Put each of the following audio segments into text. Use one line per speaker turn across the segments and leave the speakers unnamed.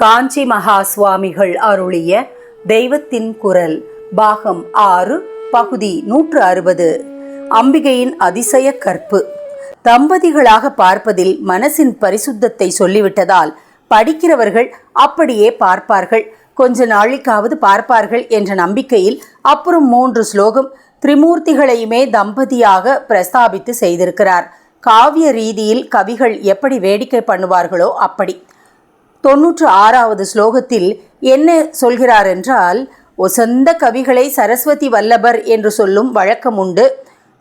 காஞ்சி மகா சுவாமிகள் அருளிய தெய்வத்தின் குரல் பாகம் ஆறு பகுதி நூற்று அறுபது. அம்பிகையின் அதிசய கற்பு. தம்பதிகளாக பார்ப்பதில் மனசின் பரிசுத்தத்தை சொல்லிவிட்டதால் படிக்கிறவர்கள் அப்படியே பார்ப்பார்கள். கொஞ்ச நாளைக்காவது பார்ப்பார்கள் என்ற நம்பிக்கையில் அப்புறம் மூன்று ஸ்லோகம் திரிமூர்த்திகளையுமே தம்பதியாக பிரஸ்தாபித்து செய்திருக்கிறார். காவிய ரீதியில் கவிகள் எப்படி வேடிக்கை பண்ணுவார்களோ அப்படி. தொன்னூற்று ஆறாவது ஸ்லோகத்தில் என்ன சொல்கிறார் என்றால் ஒசந்த கவிகளை சரஸ்வதி வல்லபர் என்று சொல்லும் வழக்கம் உண்டு.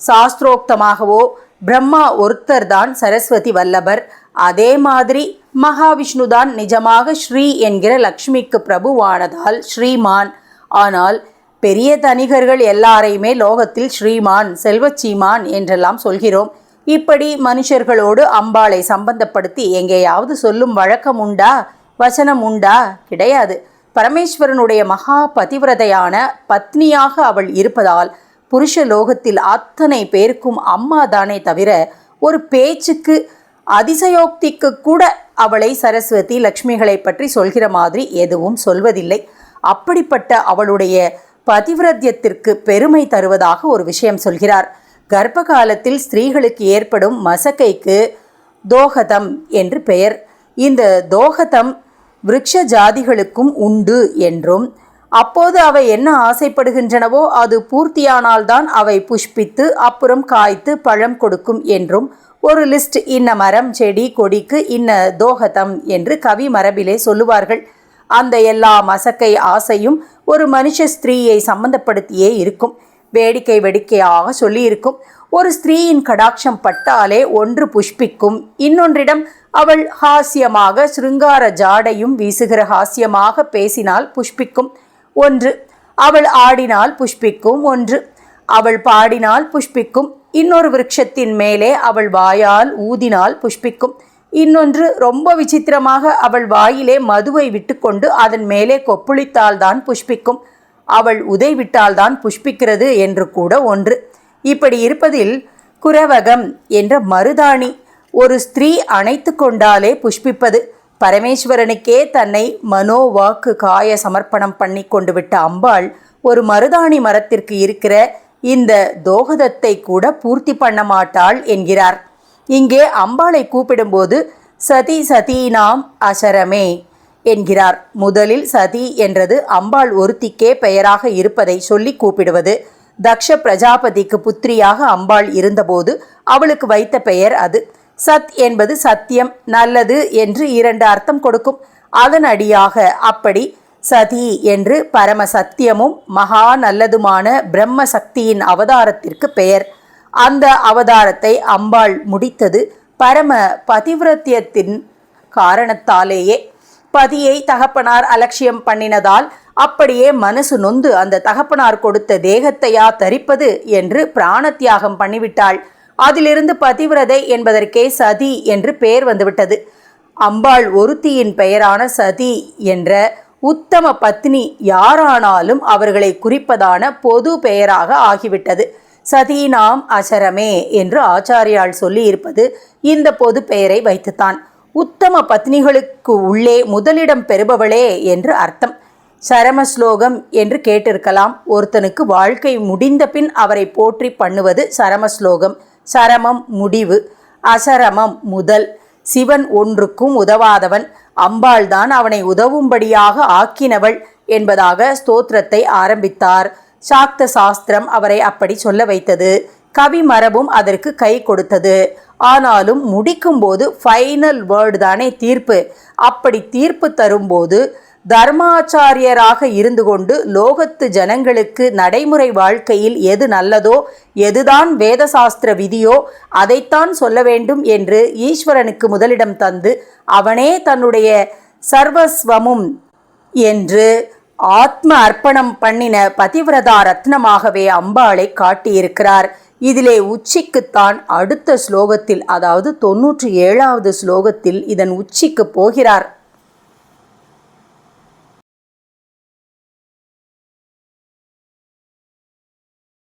சாஸ்திரோக்தமாகவோ பிரம்மா ஒருத்தர் தான் சரஸ்வதி வல்லபர். அதே மாதிரி மகாவிஷ்ணு தான் நிஜமாக ஸ்ரீ என்கிற லக்ஷ்மிக்கு பிரபுவானதால் ஸ்ரீமான். ஆனால் பெரிய தனிகர்கள் எல்லாரையுமே லோகத்தில் ஸ்ரீமான் செல்வச்சீமான் என்றெல்லாம் சொல்கிறோம். இப்படி மனுஷர்களோடு அம்பாளை சம்பந்தப்படுத்தி எங்கேயாவது சொல்லும் வழக்கம் உண்டா? வசனம் உண்டா? கிடையாது. பரமேஸ்வரனுடைய மகா பதிவிரதையான பத்னியாக அவள் இருப்பதால் புருஷ லோகத்தில் அத்தனை பேருக்கும் அம்மா தானே தவிர ஒரு பேச்சுக்கு அதிசயோக்திக்கு கூட அவளை சரஸ்வதி லக்ஷ்மிகளை பற்றி சொல்கிற மாதிரி எதுவும் சொல்வதில்லை. அப்படிப்பட்ட அவளுடைய பதிவிரத்தியத்திற்கு பெருமை தருவதாக ஒரு விஷயம் சொல்கிறார். கர்ப்ப காலத்தில் ஸ்திரீகளுக்கு ஏற்படும் மசக்கைக்கு தோகதம் என்று பெயர். இந்த தோகதம் விரக்ஷ ஜாதிகளுக்கும் உண்டு என்றும் அப்போது அவை என்ன ஆசைப்படுகின்றனவோ அது பூர்த்தியானால்தான் அவை புஷ்பித்து அப்புறம் காய்த்து பழம் கொடுக்கும் என்றும் ஒரு லிஸ்ட் இன்ன மரம் செடி கொடிக்கு இன்ன தோகதம் என்று கவி மரபிலே சொல்லுவார்கள். அந்த எல்லா மசக்கை ஆசையும் ஒரு மனுஷ ஸ்திரீயை சம்பந்தப்படுத்தியே இருக்கும். வேடிக்கை வேடிக்கையாக சொல்லியிருக்கும். ஒரு ஸ்திரீயின் கடாட்சம் பட்டாலே ஒன்று புஷ்பிக்கும். இன்னொன்றிடம் அவள் ஹாஸ்யமாக சிருங்கார ஜாடையும் வீசுகிற ஹாஸ்யமாக பேசினால் புஷ்பிக்கும். ஒன்று அவள் ஆடினால் புஷ்பிக்கும். ஒன்று அவள் பாடினால் புஷ்பிக்கும். இன்னொரு விருட்சத்தின் மேலே அவள் வாயால் ஊதினால் புஷ்பிக்கும். இன்னொன்று ரொம்ப விசித்திரமாக அவள் வாயிலே மதுவை விட்டுக்கொண்டு அதன் மேலே கொப்புளித்தால்தான் புஷ்பிக்கும். அவள் உதை விட்டால்தான் புஷ்பிக்கிறது என்று கூட ஒன்று. இப்படி இருப்பதில் குரவகம் என்ற மருதாணி ஒரு ஸ்திரீ அணைத்து கொண்டாலே புஷ்பிப்பது. பரமேஸ்வரனுக்கே தன்னை மனோ வாக்கு காய சமர்ப்பணம் பண்ணி கொண்டு விட்ட அம்பாள் ஒரு மருதாணி மரத்திற்கு இருக்கிற இந்த தோகதத்தை கூட பூர்த்தி பண்ண மாட்டாள் என்கிறார். இங்கே அம்பாளை கூப்பிடும்போது சதி சதீனாம் அசரமே என்கிறார். முதலில் சதி என்றது அம்பாள் ஒருத்திக்கே பெயராக இருப்பதை சொல்லி கூப்பிடுவது. தக்ஷ பிரஜாபதிக்கு புத்திரியாக அம்பாள் இருந்தபோது அவளுக்கு வைத்த பெயர் அது. சத் என்பது சத்தியம் நல்லது என்று இரண்டு அர்த்தம் கொடுக்கும். அதன் அடியாக அப்படி சதி என்று பரம சத்தியமும் மகா நல்லதுமான பிரம்ம சக்தியின் அவதாரத்திற்கு பெயர். அந்த அவதாரத்தை அம்பாள் முடித்தது பரம பதிவிரத்தியத்தின் காரணத்தாலேயே. பதியை தகப்பனார் அலட்சியம் பண்ணினதால் அப்படியே மனசு நொந்து அந்த தகப்பனார் கொடுத்த தேகத்தையா தரிப்பது என்று பிராண தியாகம் பண்ணிவிட்டாள். அதிலிருந்து பதிவிரதை என்பதற்கே சதி என்று பெயர் வந்துவிட்டது. அம்பாள் ஒருத்தியின் பெயரான சதி என்ற உத்தம பத்னி யாரானாலும் அவர்களை குறிப்பதான பொது பெயராக ஆகிவிட்டது. சதீனாம் அசரமே என்று ஆச்சாரியால் சொல்லியிருப்பது இந்த பொது பெயரை வைத்துத்தான். உத்தம பத்னிகளுக்கு உள்ளே முதலிடம் பெறுபவளே என்று அர்த்தம். சரம ஸ்லோகம் என்று கேட்டிருக்கலாம். ஒருத்தனுக்கு வாழ்க்கை முடிந்த பின் அவரை போற்றி பண்ணுவது சரம ஸ்லோகம் சரமம் முடிவு அசரமம் முதல். சிவன் ஒன்றுக்கும் உதவாதவன் அம்பாள்தான் அவனை உதவும்படியாக ஆக்கினவள் என்பதாக ஸ்தோத்திரத்தை ஆரம்பித்தார். சாக்த சாஸ்திரம் அவரை அப்படி சொல்ல வைத்தது. கவி மரபும் அதற்கு கை கொடுத்தது. ஆனாலும் முடிக்கும்போது ஃபைனல் வேர்டு தானே தீர்ப்பு. அப்படி தீர்ப்பு தரும்போது தர்மாச்சாரியராக இருந்து கொண்டு லோகத்து ஜனங்களுக்கு நடைமுறை வாழ்க்கையில் எது நல்லதோ எதுதான் வேதசாஸ்திர விதியோ அதைத்தான் சொல்ல வேண்டும் என்று ஈஸ்வரனுக்கு முதலிடம் தந்து அவனே தன்னுடைய சர்வஸ்வமும் என்று ஆத்ம அர்ப்பணம் பண்ணின பதிவிரதா ரத்னமாகவே அம்பாளை காட்டியிருக்கிறார். இதிலே உச்சிக்குத்தான் அடுத்த ஸ்லோகத்தில் அதாவது தொன்னூற்றி ஏழாவது ஸ்லோகத்தில் இதன் உச்சிக்கு போகிறார்.